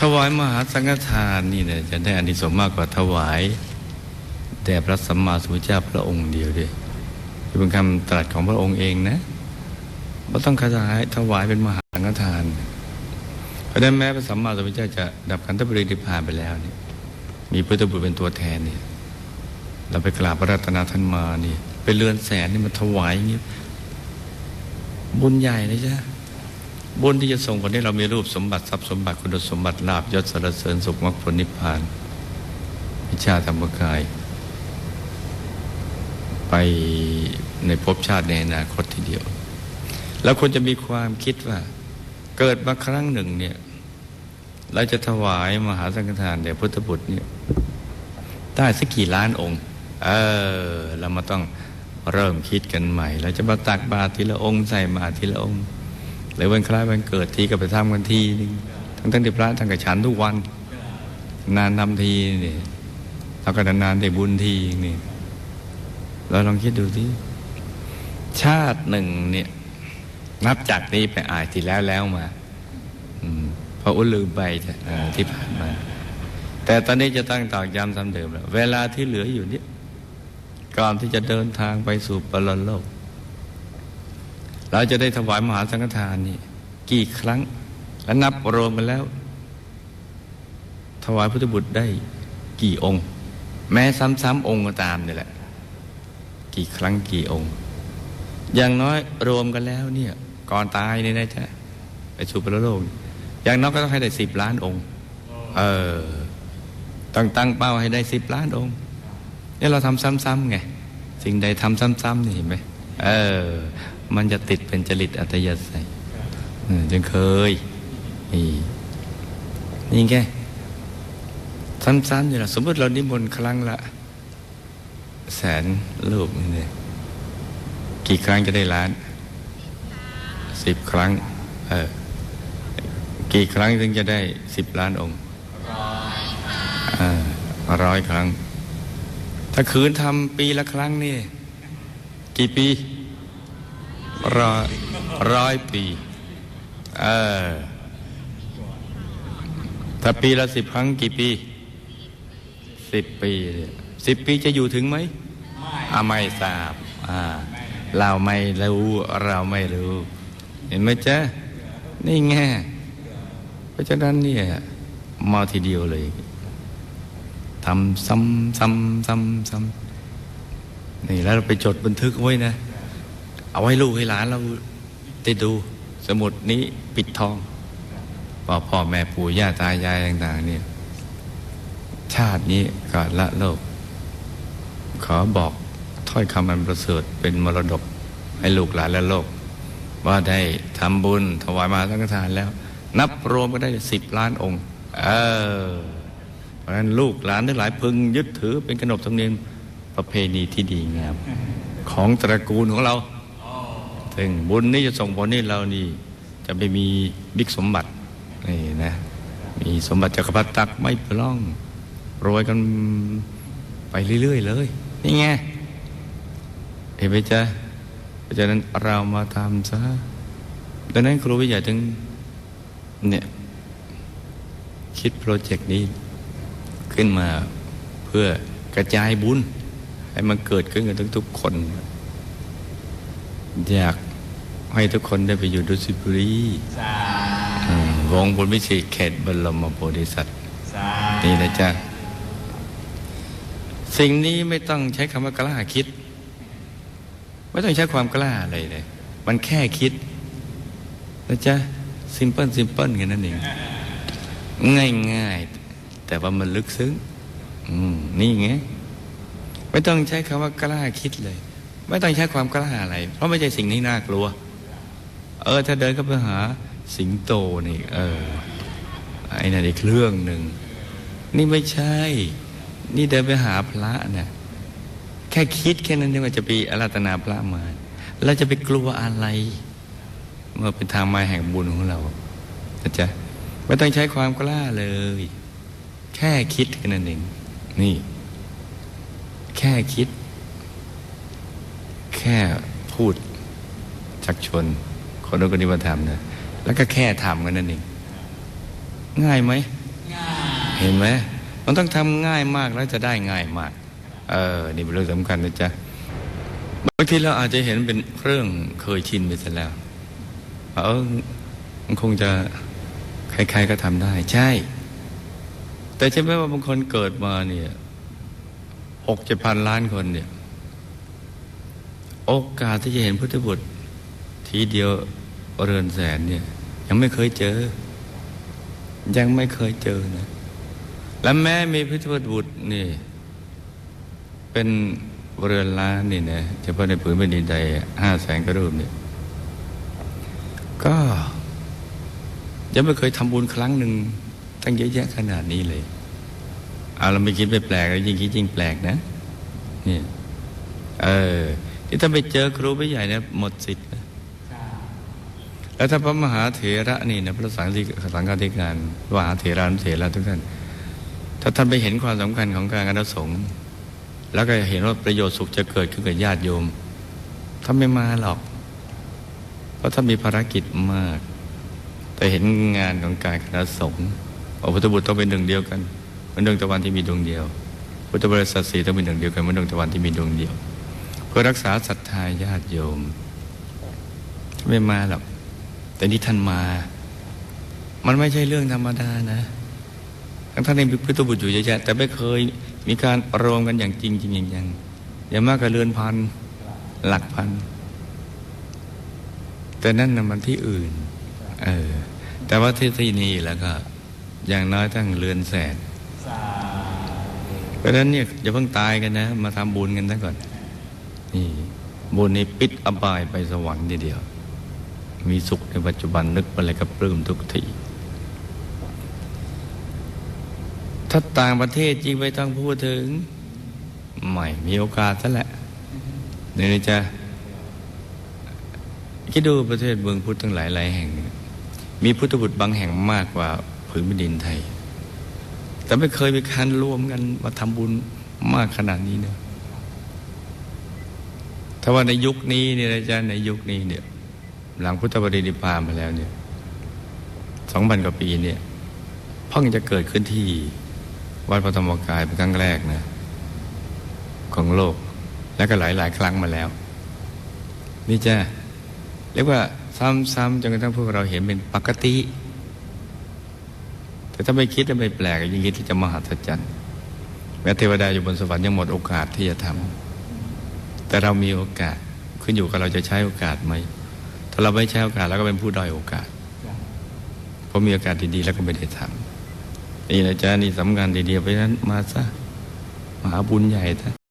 ถวายมหาสังฆทานนี่เนี่ยจะได้อานิสงส์มากกว่าถวายแด่พระสัมมาสัมพุทธเจ้าพระองค์เดียวด้วยเป็นคำตรัสของพระองค์เองนะว่าต้องขยายถวายเป็นมหาสังฆทาน เพราะนั้นแม้พระสัมมาสัมพุทธเจ้าจะดับขันธปรินิพพานไปแล้วนี่มีพุทธบุตรเป็นตัวแทนเนี่ยเราไปกราบพระรัตนท่านมานี่เป็นเรือนแสนนี่มาถวายอย่างนี้บุญใหญ่เลยจ้ะ บุญที่จะส่งผลให้เรามีรูปสมบัติทรัพย์สมบัติคุณสมบัติลาบยศสรรเสริญสุขมรรคผลนิพพานวิชาธรรมกาย ไปในภพชาติในอนาคตทีเดียว แล้วควรจะมีความคิดว่า เกิดมาครั้งหนึ่งเนี่ย เราจะถวายมหาสังฆทานแด่พุทธบุตรเนี่ยได้สักกี่ล้านองค์ เออ เรามาต้องเริ่มคิดกันใหม่ เราจะมาตักบาตรทีละองค์ใส่บาตรทีละองค์ หรือวันคล้ายวันเกิดทีก็ไปทำกันทีนึงทั้งทั้งที่พระท่านกับฉันทุกวัน นานทำทีนี่เราก็นานๆได้บุญทีนี่เราลองคิดดูที่ชาติหนึ่งเนี่ย นับจากนี้ไปอายที่แล้วแล้วมาอืมพราะอุ้ลืมไปที่ผ่านมา แต่ตอนนี้จะตั้งตอกย้ำซ้ำเดิมแล้วเวลาที่เหลืออยู่เนี่ยก่อนที่จะเดินทางไปสู่ปรโลก เราจะได้ถวายมหาสังฆทานนี่กี่ครั้ง และนับรวมกันแล้ว ถวายพุทธบุตรได้กี่องค์ แม้ซ้ำๆองค์ก็ตามนี่แหละ กี่ครั้งกี่องค์ อย่างน้อยรวมกันแล้วเนี่ย ก่อนตายนี่นะจ๊ะไปสู่ปรโลก อย่างน้อยก็ต้องให้ได้สิบล้านองค์ เออต้องตั้งเป้าให้ได้สิบล้านองค์นี่เราทำซ้ำๆไง สิ่งใดทำซ้ำๆนี่เห็นไหมเออ มันจะติดเป็นจริตอัตยสัยจึงเคยนี่นี่แกซ้ำๆอยู่ละสมมติเรานิมนต์ครั้งละ แสนรูปนี่กี่ครั้งจะได้ล้านสิบครั้ง เออกี่ครั้งถึงจะได้สิบล้านองค์ร้อยครั้ง ถ้าคืนทำปีละครั้งนี่ กี่ปี ร้อยร้อยปี เออ ถ้าปีละสิบครั้งกี่ปีสิบปีสิบปีจะอยู่ถึงไหมอ่าไม่ทราบอ่าเราไม่รู้เราไม่รู้ เห็นไหมจ๊ะ นี่ไงเพราะฉะนั้นเนี่ยมาทีเดียวเลยทำซ้ำซ้ำซ้ำซ้ำนี่แล้วเราไปจดบันทึกไว้นะ เอาไว้ลูกให้หลานเราได้ดูสมุดนี้ปิดทองพ่อพ่อแม่ปู่ย่าตายายต่างๆเนี่ยชาตินี้ก็ละโลก ขอบอกถ้อยคำอันประเสริฐเป็นมรดกให้ลูกหลานและโลก ว่าได้ทำบุญถวายมาสังทานแล้ว นับรวมก็ได้สิบล้านองค์ เออ เพราะฉะนั้นลูกหลานทั้งหลายพึงยึดถือเป็นขนบธรรมเนียมประเพณีที่ดีงามของตระกูลของเรา ถึงบุญนี้จะส่งผลให้เรานี่ จะไม่มีบิ๊กสมบัตินี่นะมีสมบัติจักรพรรดิตักไม่พร่องรวยกันไปเรื่อย ๆ เลย นี่ไงเห็นไหมจ๊ะเพราะฉะนั้นเรามาทำซะดังนั้นครูวิทยาถึงเนี่ยคิดโปรเจกต์นี้ขึ้นมาเพื่อกระจายบุญ ให้มันเกิดขึ้นกับทุกๆคน อยาก ให้ทุกคนได้ไปอยู่ดุสิตบุรีอืมวงบนวิเศษเขตบรมโพธิสัตว์นี่นะจ๊ะสิ่งนี้ไม่ต้องใช้คำว่ากล้าคิด ไม่ต้องใช้ความกล้าอะไรเลย มันแค่คิดนะจ๊ะซิมเพิลซิมเพิลกันนั่นเองง่ายง่ายๆแต่ว่ามันลึกซึ้งอืมนี่ไงไม่ต้องใช้คำว่ากล้าคิดเลย ไม่ต้องใช้ความกล้าอะไร เพราะไม่ใช่สิ่งนี้น่ากลัว เออ ถ้าเดินเข้าไปหาสิงโตนี่ เออไอ้นั่นอีกเรื่องหนึ่ง นี่ไม่ใช่ นี่เดินไปหาพระนะแค่คิดแค่นั้นเองว่าจะไปอาราธนาพระมาเราจะไปกลัวอะไร เมื่อเป็นทางมาแห่งบุญของเรานะจ๊ะไม่ต้องใช้ความกล้าเลย แค่คิดแค่นั้นเองนี่ แค่คิด แค่พูดชักชวน คนนู้นคนนี้มาทำนะแล้วก็แค่ทำกันนั่นเองง่ายไหมเห็นไหมมันต้องทำง่ายมากแล้วจะได้ง่ายมาก เออ นี่เป็นเรื่องสำคัญนะจ๊ะบางทีเราอาจจะเห็นเป็นเรื่องเคยชินไปซะแล้วเออมันคงจะใครๆก็ทำได้ ใช่ แต่ใช่ไหมว่าบางคนเกิดมาเนี่ยหกเจ็ดพันล้านคนเนี่ย โอกาสที่จะเห็นพุทธบุตรทีเดียว เรือนแสนเนี่ย ยังไม่เคยเจอ ยังไม่เคยเจอนะและแม้มีพุทธบุตรนี่ เป็นเรือนล้านนี่นะเฉพาะในผืนแผ่นดินใดห้าแสนกระรูปเนี่ยก็ ยังไม่เคยทำบุญครั้งหนึ่งตั้งเยอะแยะขนาดนี้เลยเอาเราไม่คิดไม่แปลกแล้วยิ่งคิดยิ่งแปลกนะนี่เออที่ถ้าไปเจอครูไปใหญ่เนี่ยหมดสิทธิ์นะ แล้วถ้าพระมหาเถระนี่นะพระสังฆสังฆาธิการมหาเถรานุเถระทุกท่านถ้าท่านไปเห็นความสำคัญของการอนุสงฆ์แล้วก็เห็นว่าประโยชน์สุขจะเกิดขึ้นกับญาติโยมท่านไม่มาหรอก เพราะท่านมีภารกิจมาก แต่เห็นงานของการคณะสงฆ์พระพุทธบุตรต้องเป็นหนึ่งเดียวกันเหมือนดวงตะวันที่มีดวงเดียว พุทธบริษัทสี่ต้องเป็นหนึ่งเดียวกันเหมือนดวงตะวันที่มีดวงเดียว เพื่อรักษาศรัทธาญาติโยมท่าไม่มาหรอก แต่นี่ท่านมา มันไม่ใช่เรื่องธรรมดานะทั้งท่านเองเป็นพุทธบุตรอยู่เยอะแยะแต่ไม่เคยมีการรวมกันอย่างจริงจริงอย่างอย่างมากก็เรือนพันหลักพัน แต่นั่นน่ะมันที่อื่น เออ แต่ว่าที่ที่นี่แล้วก็ อย่างน้อยตั้งเรือนแสนเพราะฉะนั้นเนี่ยอย่าเพิ่งตายกันนะ มาทำบุญกันซะก่อน นี่บุญนี้ปิดอบายไปสวรรค์ทีเดียว มีสุขในปัจจุบันนึกไปอะไรก็ปลื้มทุกทีถ้าต่างประเทศจริงไม่ต้องพูดถึงไม่มีโอกาสซะแหละเนี่นะจ๊ะคิดดูประเทศเมืองพุทธทั้งหลายหลายแห่ง มีพุทธบุตรบางแห่งมากกว่าผืนแผ่นดินไทย แต่ไม่เคยมีการรวมกันมาทำบุญมากขนาดนี้เนอะถ้าว่าในยุคนี้เนี่ยนะจ๊ะในยุคนี้เนี่ย หลังพุทธบริณิพพานมาแล้วเนี่ยสองพันกว่าปีเนี่ยเพิ่งจะเกิดขึ้นที่วัดพระธรรมกายเป็นครั้งแรกนะของโลกและก็หลายหลายครั้งมาแล้ว นี่จ้ะเรียกว่าซ้ำๆจนกระทั่งพวกเราเห็นเป็นปกติ แต่ถ้าไม่คิดและไม่แปลกยิ่งคิดที่จะมหัศจรรย์แม้เทวดาอยู่บนสวรรค์ยังหมดโอกาสที่จะทำแต่เรามีโอกาสขึ้นอยู่กับเราจะใช้โอกาสไหม เราไม่ใช้โอกาสเราก็เป็นผู้ด้อยโอกาสเพราะมีโอกาสดีๆแล้วก็ไม่ได้ทำนี่นะจ๊ะนี่สำคัญทีเดียวเพราะฉะนั้นมาซะมหาบุญใหญ่ซะ